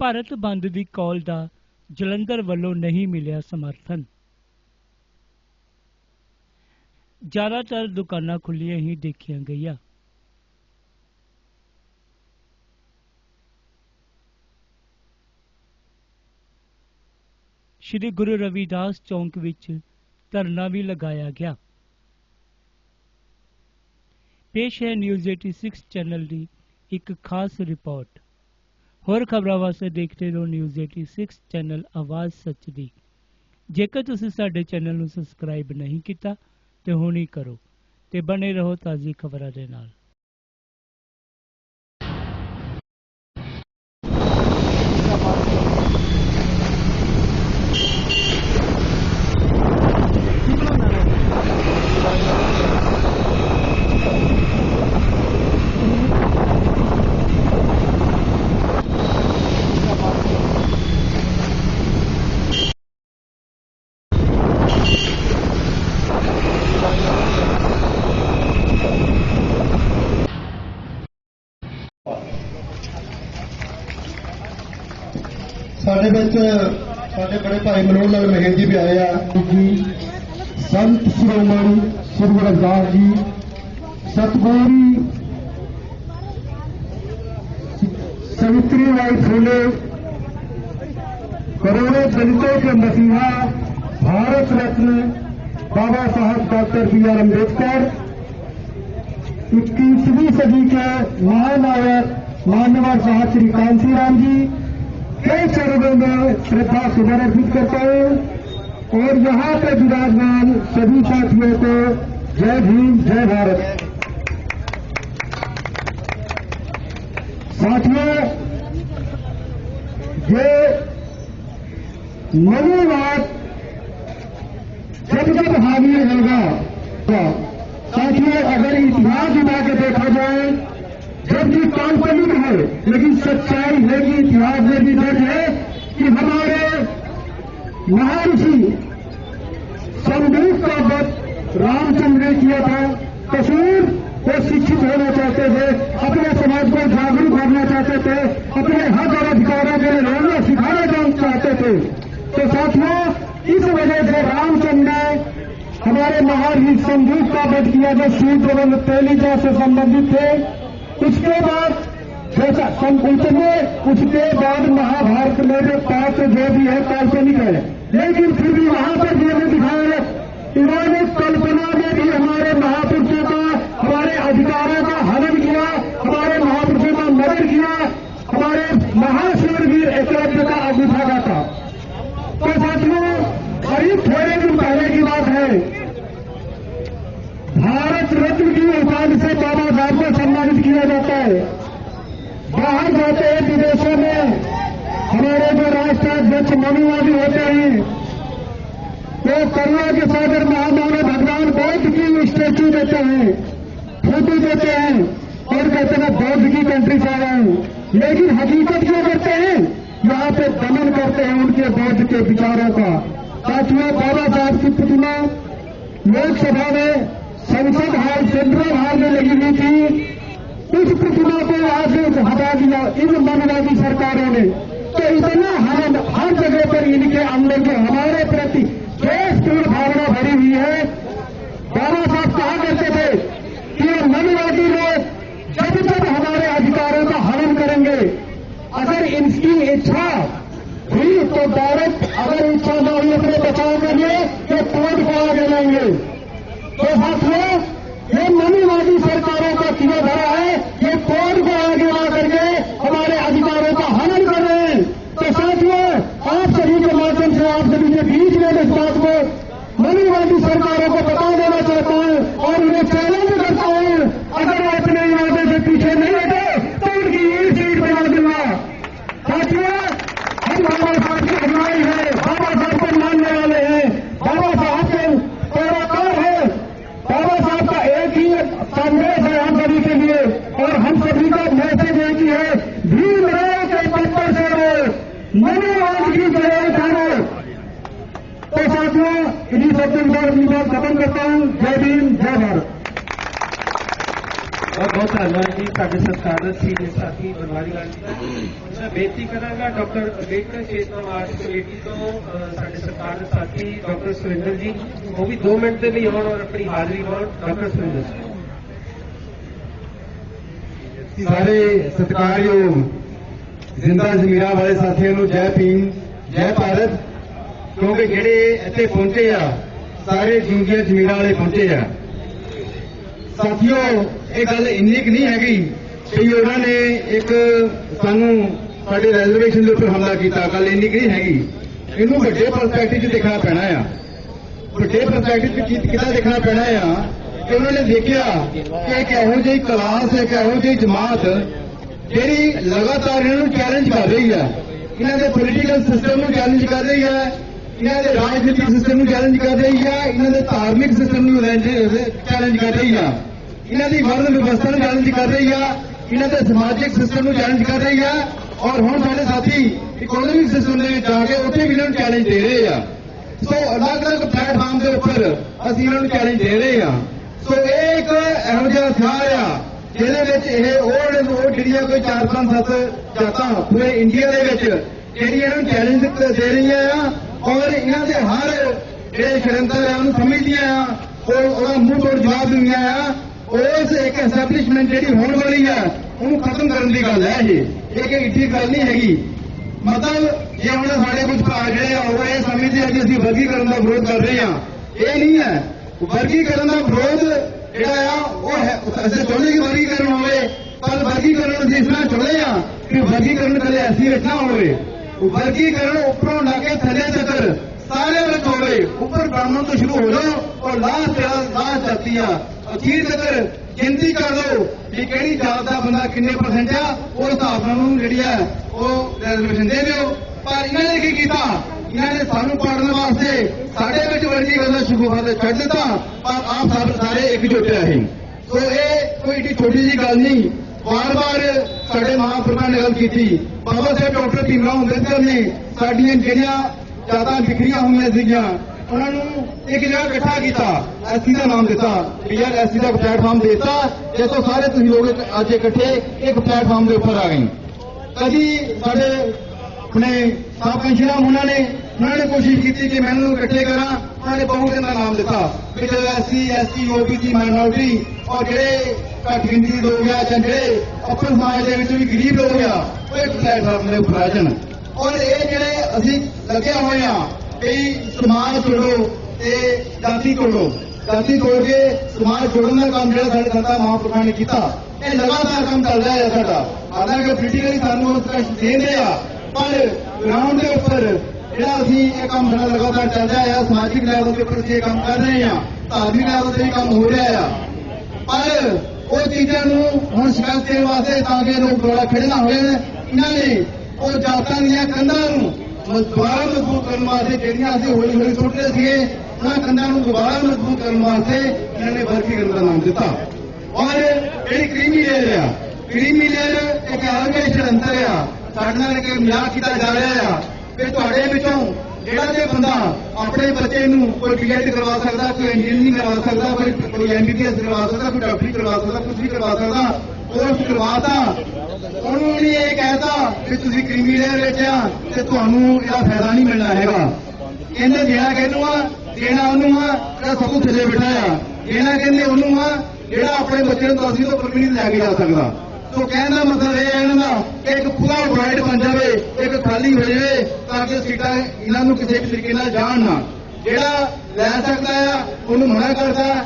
ਭਾਰਤ ਬੰਦ ਦੀ ਕਾਲ ਦਾ ਜਲੰਧਰ ਵੱਲੋਂ ਨਹੀਂ ਮਿਲਿਆ ਸਮਰਥਨ ਜ਼ਿਆਦਾਤਰ ਦੁਕਾਨਾਂ ਖੁੱਲੀਆਂ ਹੀ ਦੇਖੀਆਂ ਗਈਆਂ ਸ਼੍ਰੀ ਗੁਰੂ ਰਵਿਦਾਸ ਚੌਂਕ ਵਿੱਚ ਧਰਨਾ ਵੀ ਲਗਾਇਆ ਗਿਆ ਪੇਸ਼ ਹੈ ਨਿਊਜ਼ 86 ਚੈਨਲ ਦੀ ਇੱਕ ਖਾਸ ਰਿਪੋਰਟ ਹੋਰ ਖਬਰਾਂ ਵਾਸਤੇ ਦੇਖਦੇ ਰਹੋ ਨਿਊਜ਼ 86 ਚੈਨਲ ਆਵਾਜ਼ ਸੱਚ ਦੀ। ਜੇਕਰ ਤੁਸੀਂ ਸਾਡੇ ਚੈਨਲ ਨੂੰ ਸਬਸਕ੍ਰਾਈਬ ਨਹੀਂ ਕੀਤਾ, ਤੇ ਹੁਣੀ ਕਰੋ, ਤੇ ਬਣੇ ਰਹੋ ਤਾਜ਼ੀ ਖਬਰਾਂ ਦੇ ਨਾਲ। ਸਾਡੇ ਵਿੱਚ ਸਾਡੇ ਬੜੇ ਭਾਈ ਮਨੋਜ ਲਾਲ ਮਹਿਲ ਜੀ ਵੀ ਆਏ ਆ ਜੀ ਸੰਤ ਸ਼੍ਰੋਮਣੀ ਸ੍ਰੀ ਗੁਰੂ ਰਵਿਦਾਸ ਜੀ ਸਤਿਗੁਰੂ सवित्री बाई फूले करोड़ों दलितों के मसीहा भारत रत्न बाबा साहब डॉक्टर बी आर अम्बेडकर इक्कीसवीं सदी के महानायक मान्यवर साहब श्री कांसी राम जी कई चरणों में श्रद्धा सुमन अर्पित करता हूँ। और यहाँ पे विराजमान सभी साथियों को जय भीम, जय भारत। साथियों, ये मनुवाद जब जब हावी होगा तो साथियों अगर इतिहास उठा के देखा जाए जबकि काल्पनिक है, लेकिन सच्चाई है कि इतिहास में भी दर्ज है कि हमारे महर्षि संदूक का वध रामचंद्र ने किया था। कसूर वो शिक्षित होना चाहते थे, अपने समाज को जागरूक करना चाहते थे, अपने हक और अधिकारों के लिए लड़ना सिखाना चाहते थे। तो साथियों, इस वजह से रामचंद्र ने हमारे महर्षि संदूक का वध किया जो सूत्र एवं तेलिजा से संबंधित थे। उसके बाद जैसा सं- उसने उसके बाद महाभारत में जो पात्र जो भी है, काल्पनिक है। लेकिन फिर भी वहाँ पर जो भी दिखाया इन्होंने कल्पना में भी हमारे महापुरुषों का, हमारे अधिकारों का हनन किया, हमारे महापुरुषों का मदद किया, हमारे महाशूर वीर एकलव्य का अंगूठा गाता तो साथियों करीब थोड़े दिन पहले की बात है। भारत रत्न की उपाधि से बाबा साहब को सम्मानित किया जाता है। बाहर जाते हैं विदेशों में। हमारे जो राष्ट्राध्यक्ष मनुवादी होते हैं, वो करुणा के सागर महामानव भगवान बौद्ध की स्टेच्यू देते हैं, फ़ोटो देते हैं और कहते हैं बौद्ध की कंट्री से आया हूँ। लेकिन हकीकत क्या करते हैं? यहाँ पे दमन करते हैं उनके बौद्ध के विचारों का। साथियों, बाबा साहब की प्रतिमा लोकसभा में संसद हाल सेंट्रल हाल में लगी हुई थी उस प्रतिमा को वहाँ से हटा दिया इन मनवादी सरकारों ने। तो इतना हम हर जगह पर इनके अंदर जो हमारे प्रति देशपूर्ण भावना भरी हुई है। बाबा साहब कहा करते थे कि ये मनवादी लोग जब जब हमारे अधिकारों का हनन करेंगे, अगर इनकी इच्छा हुई तो डायरेक्ट अगर इच्छा न हुई अपने बचाव के लिए ये कोर्ट को आगे लाएँगे। ਬਹੁਤ ਬਹੁਤ ਧੰਨਵਾਦ ਜੀ ਸਾਡੇ ਸਤਿਕਾਰਤ ਸੀਨੀਅਰ ਸਾਥੀ ਬਨਵਾਰੀ ਲਾਲ ਜੀ ਮੈਂ ਬੇਨਤੀ ਕਰਾਂਗਾ ਡਾਕਟਰ ਅੰਬੇਡਕਰ ਚੇਤਨਾ ਕਮੇਟੀ ਤੋਂ ਸਾਡੇ ਸਤਿਕਾਰਤ ਸਾਥੀ ਡਾਕਟਰ ਸੁਰਿੰਦਰ ਜੀ, ਉਹ ਵੀ 2 ਮਿੰਟ ਦੇ ਲਈ ਆਉਣ ਔਰ ਆਪਣੀ ਹਾਜ਼ਰੀ ਪਾਉਣ। ਡਾਕਟਰ ਸੁਰਿੰਦਰ ਜੀ। ਸਾਰੇ ਸਤਿਕਾਰਯੋਗ, ਜ਼ਿੰਦਾ ਜ਼ਮੀਰਾਂ ਵਾਲੇ ਸਾਥੀਆਂ ਨੂੰ ਜੈ ਭੀਮ, ਜੈ ਭਾਰਤ, ਕਿਉਂਕਿ ਜਿਹੜੇ ਇੱਥੇ ਪਹੁੰਚੇ ਆ, ਸਾਰੇ ਜ਼ਿੰਦਗੀਆਂ ਜ਼ਮੀਰਾਂ ਵਾਲੇ ਪਹੁੰਚੇ ਆ। ਸਾਥੀਓ ਇਹ ਗੱਲ ਇੰਨੀ ਕੁ ਨਹੀਂ ਹੈਗੀ ਕਿ ਉਹਨਾਂ ਨੇ ਇੱਕ ਸਾਨੂੰ ਸਾਡੇ ਰੈਜ਼ਰਵੇਸ਼ਨ ਦੇ ਉੱਪਰ ਹਮਲਾ ਕੀਤਾ। ਗੱਲ ਇੰਨੀ ਕੁ ਨਹੀਂ ਹੈਗੀ। ਇਹਨੂੰ ਵੱਡੇ ਪਰਸਪੈਕਟਿਵ 'ਚ ਦੇਖਣਾ ਪੈਣਾ ਆ। ਵੱਡੇ ਪਰਸਪੈਕਟਿਵ 'ਚ ਕੀ- ਕਿੱਦਾਂ ਦੇਖਣਾ ਪੈਣਾ ਆ ਕਿ ਉਹਨਾਂ ਨੇ ਦੇਖਿਆ ਕਿ ਇੱਕ ਇਹੋ ਜਿਹੀ ਕਲਾਸ ਇੱਕ ਇਹੋ ਜਿਹੀ ਜਮਾਤ ਜਿਹੜੀ ਲਗਾਤਾਰ ਇਹਨਾਂ ਨੂੰ ਚੈਲੰਜ ਕਰ ਰਹੀ ਹੈ ਇਹਨਾਂ ਦੇ ਪੋਲੀਟੀਕਲ ਸਿਸਟਮ ਨੂੰ ਚੈਲੰਜ ਕਰ ਰਹੀ ਹੈ ਇਹਨਾਂ ਦੇ ਰਾਜਨੀਤਿਕ ਸਿਸਟਮ ਨੂੰ ਚੈਲੰਜ ਕਰ ਰਹੀ ਹੈ ਇਹਨਾਂ ਦੇ ਧਾਰਮਿਕ ਸਿਸਟਮ ਨੂੰ ਚੈਲੰਜ ਕਰ ਰਹੀ ਹੈ ਇਹਨਾਂ ਦੀ ਵਰਣ ਵਿਵਸਥਾ ਨੂੰ ਚੈਲੰਜ ਕਰ ਰਹੀ ਆ, ਇਹਨਾਂ ਦੇ ਸਮਾਜਿਕ ਸਿਸਟਮ ਨੂੰ ਚੈਲੰਜ ਕਰ ਰਹੀ ਆ। ਔਰ ਹੁਣ ਸਾਡੇ ਸਾਥੀ ਇਕਨੋਮਿਕ ਸਿਸਟਮ ਦੇ ਵਿੱਚ ਜਾ ਕੇ ਉੱਥੇ ਵੀ ਇਹਨਾਂ ਨੂੰ ਚੈਲੰਜ ਦੇ ਰਹੇ ਆ। ਸੋ ਅਲੱਗ-ਅਲੱਗ ਪਲੇਟਫਾਰਮ ਦੇ ਉੱਪਰ ਅਸੀਂ ਇਹਨਾਂ ਨੂੰ ਚੈਲੰਜ ਦੇ ਰਹੇ ਹਾਂ ਸੋ ਇਹ ਇੱਕ ਇਹੋ ਜਿਹਾ ਹਥਿਆਰ ਆ, ਜਿਹਦੇ ਵਿੱਚ ਇਹ ਉਹ ਉਹ ਜਿਹੜੀਆਂ ਕੋਈ 4-5-7 ਜਾਤਾਂ ਪੂਰੇ ਇੰਡੀਆ ਦੇ ਵਿੱਚ ਜਿਹੜੀਆਂ ਇਹਨਾਂ ਨੂੰ ਚੈਲੰਜ ਦੇ ਰਹੀਆਂ ਆ, ਔਰ ਇਹਨਾਂ ਦੇ ਹਰ ਜਿਹੜੇ ਸ਼ਰੰਤਰ ਆ ਉਹਨੂੰ ਸਮਝਦੀਆਂ ਆ, ਉਹ ਉਹਦਾ ਮੂੰਹ ਤੋੜ ਜਵਾਬ ਦਿੰਦੀਆਂ ਆ। ਉਸ ਇੱਕ ਐਸਟੈਬਲਿਸ਼ਮੈਂਟ ਜਿਹੜੀ ਹੋਣ ਵਾਲੀ ਆ ਉਹਨੂੰ ਖਤਮ ਕਰਨ ਦੀ ਗੱਲ ਹੈ ਇਹ ਇਹ ਕਿ ਇੱਡੀ ਗੱਲ ਨਹੀਂ ਹੈਗੀ ਮਤਲਬ ਜੇ ਹੁਣ ਸਾਡੇ ਕੁਝ ਭਰਾ ਜਿਹੜੇ ਆ ਉਹ ਇਹ ਸਮਝਦੇ ਆ ਕਿ ਅਸੀਂ ਵਰਗੀਕਰਨ ਦਾ ਵਿਰੋਧ ਕਰ ਰਹੇ ਆ ਇਹ ਨਹੀਂ ਹੈ ਵਰਗੀਕਰਨ ਦਾ ਵਿਰੋਧ ਜਿਹੜਾ ਆ ਉਹ ਹੈ ਅਸੀਂ ਚਾਹੁੰਦੇ ਕਿ ਵਰਗੀਕਰਨ ਹੋਵੇ ਪਰ ਵਰਗੀਕਰਨ ਅਸੀਂ ਇਸ ਤਰ੍ਹਾਂ ਚਾਹੁੰਦੇ ਆ ਕਿ ਵਰਗੀਕਰਨ ਕਦੇ ਐਸੀ ਵਿੱਚ ਨਾ ਹੋਵੇ ਵਰਗੀਕਰਨ ਉੱਪਰੋਂ ਲਾ ਕੇ ਥੱਲੇ ਤੱਕ ਸਾਰੇ ਵਿੱਚ ਹੋਵੇ ਉੱਪਰ ਬ੍ਰਾਹਮਣ ਤੋਂ ਸ਼ੁਰੂ ਹੋ ਜਾਓ ਔਰ ਲਾਸਟ ਜਿਹੜਾ ਲਾਸਟ ਜਾਤੀ ਆ ਅਖੀਰ ਤੱਕ ਗਿਣਤੀ ਕਰ ਲਓ ਕਿ ਕਿਹੜੀ ਜਾਤ ਦਾ ਬੰਦਾ ਕਿੰਨੇ ਪਰਸੈਂਟ ਆ ਉਸ ਹਿਸਾਬ ਨਾਲ ਉਹਨੂੰ ਜਿਹੜੀ ਹੈ ਉਹ ਰਿਜ਼ਰਵੇਸ਼ਨ ਦੇ ਦਿਓ। ਪਰ ਇਹਨਾਂ ਨੇ ਕੀ ਕੀਤਾ? ਇਹਨਾਂ ਨੇ ਸਾਨੂੰ ਪਾੜਨ ਵਾਸਤੇ ਸਾਡੇ ਵਿੱਚ ਵਰਗੀ ਗੱਲਾਂ ਸ਼ੁਰੂ ਹੋਣ ਛੱਡ ਦਿੱਤਾ, ਪਰ ਆਪ ਸਭ ਸਾਰੇ ਇਕਜੁੱਟ ਰਹੇ। ਸੋ ਇਹ ਕੋਈ ਏਡੀ ਛੋਟੀ ਜੀ ਗੱਲ ਨਹੀਂ। ਵਾਰ-ਵਾਰ ਸਾਡੇ ਮਹਾਂਪੁਰਖਾਂ ਨੇ ਗੱਲ ਕੀਤੀ, ਬਾਬਾ ਸਾਹਿਬ ਡਾਕਟਰ ਭੀਮਰਾਓ ਅੰਬੇਦਕਰ ਨੇ ਸਾਡੀਆਂ ਜਿਹੜੀਆਂ ਜਾਤਾਂ ਵਿਖਰੀਆਂ ਹੋਈਆਂ ਸੀਗੀਆਂ ਉਹਨਾਂ ਨੂੰ ਇੱਕ ਜਗ੍ਹਾ ਇਕੱਠਾ ਕੀਤਾ ਐਸੀ ਦਾ ਨਾਮ ਦਿੱਤਾ, ਵੀ ਯਾਰ ਐਸੀ ਦਾ ਪਲੇਟਫਾਰਮ ਦਿੱਤਾ, ਜਿੱਥੋਂ ਸਾਰੇ ਤੁਸੀਂ ਲੋਕ ਅੱਜ ਇਕੱਠੇ ਇੱਕ ਪਲੇਟਫਾਰਮ ਦੇ ਉੱਪਰ ਆ ਗਏ। ਕਦੀ ਸਾਡੇ ਆਪਣੇ ਸਾਬ ਪੈਨਸ਼ਨਰ ਉਹਨਾਂ ਨੇ ਉਹਨਾਂ ਨੇ ਕੋਸ਼ਿਸ਼ ਕੀਤੀ ਕਿ ਮੈਨੂੰ ਇਕੱਠੇ ਕਰਾਂ, ਉਹਨਾਂ ਨੇ ਬਹੁਜਨ ਦਾ ਨਾਮ ਦਿੱਤਾ। ਵੀ ਜਦੋਂ ਐਸਸੀ ਐਸਟੀ ਓਬੀਸੀ ਮਾਈਨੋਰਿਟੀ ਔਰ ਜਿਹੜੇ ਘੱਟ ਗਿਣਤੀ ਲੋਕ ਆ, ਜਾਂ ਜਿਹੜੇ ਆਪਣੇ ਸਮਾਜ ਦੇ ਵਿੱਚ ਵੀ ਗਰੀਬ ਲੋਕ ਆ, ਉਹ ਇੱਕ ਪਲੇਟਫਾਰਮ ਦੇ ਉੱਪਰ ਆ ਜਾਣ। ਔਰ ਇਹ ਜਿਹੜੇ ਅਸੀਂ ਲੱਗੇ ਹੋਏ ਆ ਵੀ ਸਮਾਜ ਜੋੜੋ ਤੇ ਜਾਤੀ ਤੋੜੋ। ਜਾਤੀ ਤੋੜ ਕੇ ਸਮਾਜ ਜੋੜਨ ਦਾ ਕੰਮ ਜਿਹੜਾ ਸਾਡੇ ਸੰਤਾਂ ਮਹਾਂਪੁਰਖਾਂ ਨੇ ਕੀਤਾ, ਇਹ ਲਗਾਤਾਰ ਕੰਮ ਚੱਲ ਰਿਹਾ ਹੈ ਸਾਡਾ। ਹਾਲਾਂਕਿ ਪੋਲੀਟੀਕਲੀ ਸਾਨੂੰ ਉਸ ਕਸ਼ਟ ਦੇਂਦੇ ਆ ਪਰ ਗਰਾਊਂਡ ਦੇ ਉੱਪਰ ਜਿਹੜਾ ਅਸੀਂ ਇਹ ਕੰਮ ਸਾਡਾ ਲਗਾਤਾਰ ਚੱਲ ਰਿਹਾ ਹੈ, ਸਮਾਜਿਕ ਲੈਵਲ ਦੇ ਉੱਪਰ ਅਸੀਂ ਇਹ ਕੰਮ ਕਰ ਰਹੇ ਹਾਂ, ਧਾਰਮਿਕ ਲੈਵਲ ਤੇ ਕੰਮ ਹੋ ਰਿਹਾ ਆ ਪਰ ਉਹ ਚੀਜ਼ਾਂ ਨੂੰ ਹੁਣ ਸ਼ਿਕਾਇਤ ਦੇਣ ਵਾਸਤੇ ਤਾਂ ਕਿ ਲੋਕ ਦੁਆਰਾ ਖੜੇ ਹੋਵੇ ਇਹਨਾਂ ਨੇ ਉਹ ਜਾਤਾਂ ਦੀਆਂ ਕੰਧਾਂ ਨੂੰ ਦੁਬਾਰਾ ਮਜ਼ਬੂਤ ਕਰਨ ਵਾਸਤੇ ਜਿਹੜੀਆਂ ਅਸੀਂ ਹੌਲੀ ਹੌਲੀ ਸੁੱਟਦੇ ਸੀਗੇ, ਉਹਨਾਂ ਕੰਧਾਂ ਨੂੰ ਦੁਬਾਰਾ ਮਜ਼ਬੂਤ ਕਰਨ ਵਾਸਤੇ ਇਹਨਾਂ ਨੇ ਵਰਗੀਕਰਨ ਦਾ ਨਾਮ ਦਿੱਤਾ। ਔਰ ਜਿਹੜੀ ਕ੍ਰੀਮੀ ਲੇਅਰ ਆ, ਕ੍ਰੀਮੀ ਲੇਅਰ ਇੱਕ ਅਲੱਗ ਸ਼ਰੰਤਰ ਆ, ਸਾਡੇ ਨਾਲ ਇੱਕ ਮਜ਼ਾਕ ਕੀਤਾ ਜਾ ਰਿਹਾ ਆ ਕਿ ਤੁਹਾਡੇ ਵਿੱਚੋਂ ਜਿਹੜਾ ਜੇ ਬੰਦਾ ਆਪਣੇ ਬੱਚੇ ਨੂੰ ਕੋਈ ਪੀਐਚ ਕਰਵਾ ਸਕਦਾ, ਕੋਈ ਇੰਜੀਨੀਅਰਿੰਗ ਕਰਵਾ ਸਕਦਾ, ਕੋਈ ਕੋਈ ਐਮਬੀਬੀਐਸ ਕਰਵਾ ਸਕਦਾ, ਕੋਈ ਡਾਕਟਰੀ ਕਰਵਾ ਸਕਦਾ ਕੁਝ ਵੀ ਕਰਵਾ ਸਕਦਾ ਕੋਰਸ ਕਰਵਾਤਾ ਉਹਨੂੰ ਨਹੀਂ ਇਹ ਕਹਿਤਾ ਕਿ ਤੁਸੀਂ ਕ੍ਰੀਮੀ ਲੇਅਰ ਵੇਚਿਆ ਤੇ ਤੁਹਾਨੂੰ ਇਹਦਾ ਫਾਇਦਾ ਨਹੀਂ ਮਿਲਣਾ ਹੈਗਾ। ਕਹਿੰਦੇ ਜਿਹੜਾ ਕਹਿੰਨੂੰ ਆ ਦੇਣਾ ਉਹਨੂੰ ਆ ਜਿਹੜਾ ਸਭ ਤੋਂ ਥੱਲੇ ਬੈਠਾ ਆ। ਦੇਣਾ ਕਹਿੰਦੇ ਉਹਨੂੰ ਆ ਜਿਹੜਾ ਆਪਣੇ ਬੱਚੇ ਨੂੰ ਦਸਵੀਂ ਤੋਂ ਉੱਪਰ ਵੀ ਨਹੀਂ ਲੈ ਕੇ ਜਾ ਸਕਦਾ। ਸੋ ਕਹਿਣ ਦਾ ਮਤਲਬ ਇਹ ਹੈ ਇਹਨਾਂ ਦਾ ਕਿ ਇੱਕ ਪੂਰਾ ਡਿਵਾਈਡ ਬਣ ਜਾਵੇ, ਇੱਕ ਖਾਲੀ ਹੋ ਜਾਵੇ, ਤਾਂ ਕਿ ਸੀਟਾਂ ਇਹਨਾਂ ਨੂੰ ਕਿਸੇ ਤਰੀਕੇ ਨਾਲ ਜਾਣ ਨਾ। ਜਿਹੜਾ ਲੈ ਸਕਦਾ ਆ, ਉਹਨੂੰ ਮਨਾ ਕਰਦਾ।